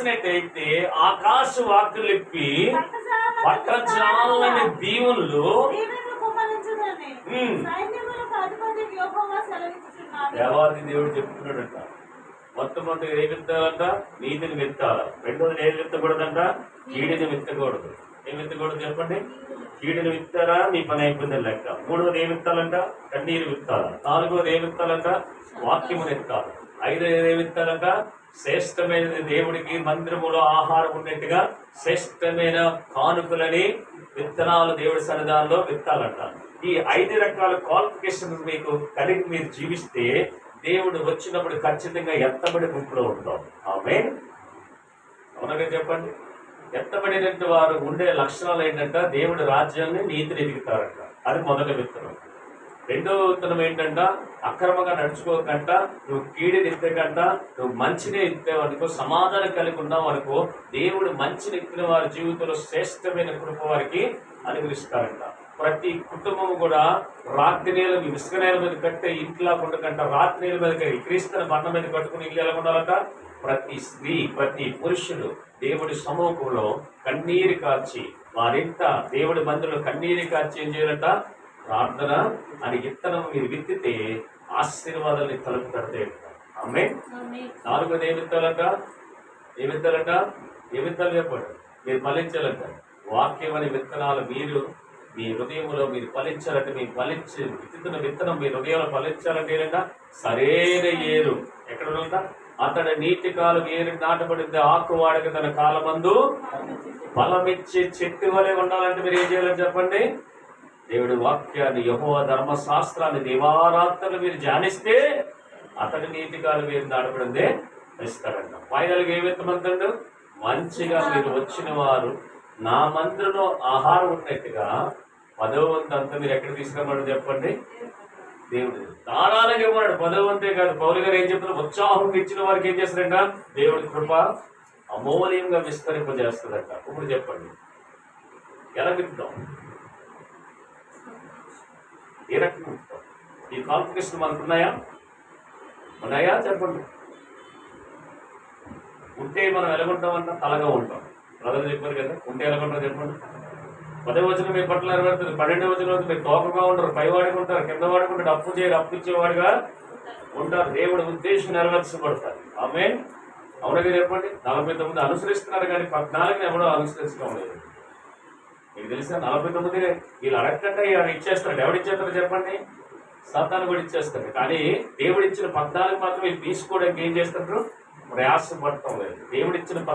చూసినట్టయితే ఆకాశ వాక్కులు ఇప్పి పట్టజాలని దీవులు. దేవాది దేవుడు చెప్తున్నాడంట. మొట్టమొదటి ఏ విత్తాలంట నీతిని విత్తాల రెండోది ఏది విత్తకూడదంట కీడిని విత్తకూడదు ఏం విత్తకూడదు చెప్పండి? కీడిని విత్తారా నీ పని అయిపోయింది లెక్క. మూడవది ఏ విత్తాలంట కన్నీరు విత్తాల నాలుగవది ఏ విత్తాలంట వాక్యమును ఎత్తాలి ఐదు ఏ విత్తాలంట శ్రేష్టమైనది దేవుడికి మందిరములో ఆహారం ఉన్నట్టుగా శ్రేష్టమైన కానుకలని విత్తనాలు దేవుడి సన్నిధానంలో విత్తాలంట ఈ ఐదు రకాల క్వాలిఫికేషన్ మీకు కలిగి మీరు జీవిస్తే దేవుడు వచ్చినప్పుడు ఖచ్చితంగా ఎత్తబడి గుంపులో ఉంటాం ఆమె అవునగా చెప్పండి. ఎత్తబడినట్టు వారు ఉండే లక్షణాలు ఏంటంటే దేవుడి రాజ్యాన్ని నీతిని ఎదుగుతారంట. అది మొదటి విత్తనం. రెండో ఉత్తరం ఏంటంట? అక్రమంగా నడుచుకోకంట నువ్వు కీడిని ఎత్తకంట నువ్వు మంచిని ఎత్తేవనుకో సమాధానం కలిగి ఉన్నావు అనుకో దేవుడు మంచిని ఎత్తిన వారి జీవితంలో శ్రేష్టమైన కృప వారికి అనుగ్రహిస్తారంట ప్రతి కుటుంబం కూడా రాత్రి నేల ఇసుక నేల మీద కట్టే ఇంట్లో ఉండకంట. రాత్రి నేల మీద కట్టి క్రీస్తుని బండ మీద కట్టుకుని ఇల్లు ఎలా ఉండాలంట? ప్రతి స్త్రీ ప్రతి పురుషుడు దేవుడి సమూహంలో కన్నీరు కాల్చి వారింత దేవుడి మందిలో కన్నీరు కాల్చి ఏం చేయాలంట? ప్రార్థన అని విత్తనం మీరు విత్తితే ఆశీర్వాదాన్ని తలుపు కడతాయి అమ్మే. నాలుగోది ఏ విత్తాలంట ఏ విత్తాలంట ఏ విత్తాలు చెప్పండి. మీరు ఫలించాలంట వాక్యం అనే విత్తనాలు మీరు మీ హృదయంలో మీరు ఫలించాలంటే మీరు ఫలించి విత్తుతున్న విత్తనం మీ హృదయంలో ఫలించాలంటే ఏంటంట సరైన ఏరు. ఎక్కడ ఉందంట అతడు నీటి కాలం ఏరు నాటబడింది. ఆకు వాడక తన కాలమందు ఫలమిచ్చే చెట్టు వలె ఉండాలంటే మీరు ఏం చేయాలని చెప్పండి? దేవుడి వాక్యాన్ని యహో ధర్మశాస్త్రాన్ని దేవారాత్రులు మీరు ధ్యానిస్తే అతడి నీతికాలు మీరు దాడబడిందే ఇస్తాడంట ఫైనల్గా ఏ మంచిగా మీరు వచ్చిన వారు నా మందిరంలో ఆహారం ఉన్నట్టుగా పదవ వంతు అంతా మీరు ఎక్కడ తీసుకురమ్మని చెప్పండి? దేవుడు. ధారాళంగా ఇవ్వడు పదవ వంతే కాదు. పౌరు గారు ఏం చెప్తున్నారు? ఉత్సాహం ఇచ్చిన వారికి ఏం చేస్తారంట? దేవుడి కృప అమూల్యంగా విస్తరింపజేస్తుందంట ఇప్పుడు చెప్పండి. ఎలా విత్తాం ఏ రకంగా ఈ కాంపిటీషన్ మనకు ఉన్నాయా? ఉన్నాయా చెప్పండి. ఉంటే మనం ఎలాగుంటామన్నా తలగా ఉంటాం. ప్రజలు చెప్పారు కదా ఉంటే ఎలాగుంటారు చెప్పండి. పదే వచ్చిన మీ పట్ల నెరవేరుతుంది. పన్నెండు వచ్చిన మీరు తోకగా ఉంటారు పై వాడుకుంటారు కింద వాడుకుంటారు అప్పు చేయరు అప్పు ఇచ్చేవాడుగా ఉంటారు. దేవుడి ఉద్దేశం నెరవేర్చబడతారు. ఆమె అవునగా చెప్పండి? నలభై తొమ్మిది అనుసరిస్తున్నారు కానీ పద్నాలుగుని ఎవడో అనుసరించడం లేదు. మీకు తెలుసా నలభై తొమ్మిది వీళ్ళు అడగకుండా ఇచ్చేస్తాడు ఎవడు ఇచ్చేస్తారో చెప్పండి? సత్తాను కూడా ఇచ్చేస్తాడు కానీ దేవుడిచ్చిన పద్నాలుగు మాత్రం వీళ్ళు తీసుకోవడానికి ఏం చేస్తున్నారు ప్రయాసపడటం లేదు. దేవుడిచ్చిన